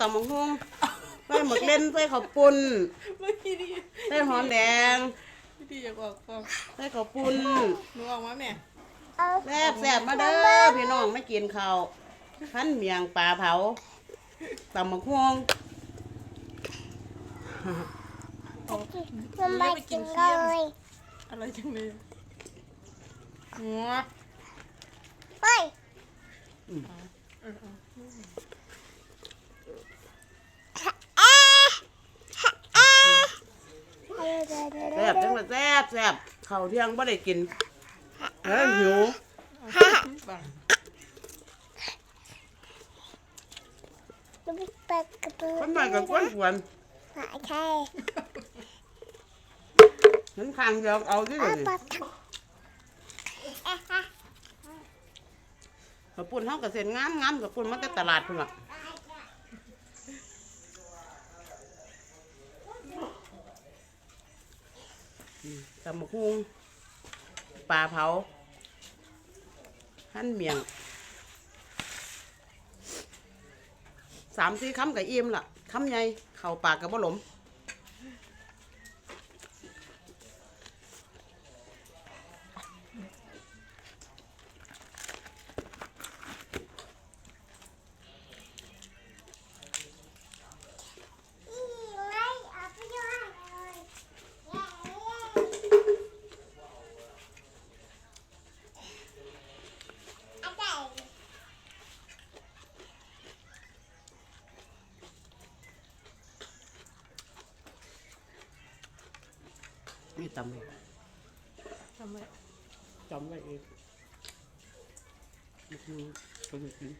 ตำบักหุ่งใส่หมึกเล่นใส่ข้าวปุ้นเมื่อกี้นี่ใส่หอมแดงพี่ดีอยากออกฟองใส่ข้าวปุ้นหนูออกมาแม่แซ่บแซ่บมาเด้อพี่น้องไม่กินข้าวพันเมียงปลาเผาตำบักหุ่งมันไม่กินเลยอะไรจังเลยหัวไป เออเอา แซ่บจังเลยแซ่บแซ่บข้าวเที่ยงไม่ได้กินเฮ้ยหิวบังดูเปิดกระปุกคนใหม่กับคนกวนหายใช่เห็นข้างเดียวเอาที่เอานี่ปัดข้าวปุ้นเฮากับเส้นงามงามกับปุ้นมาแต่ตลาดพุ่นล่ะ ตำบักหุ่งปลาเผา หั่นเมียงสามสี่คำกับอิ่มล่ะคำใหญ่เข่าปากกับบ่หลม นี่ตำเลยทำไมจำไว้เองอืมก็เลยกิน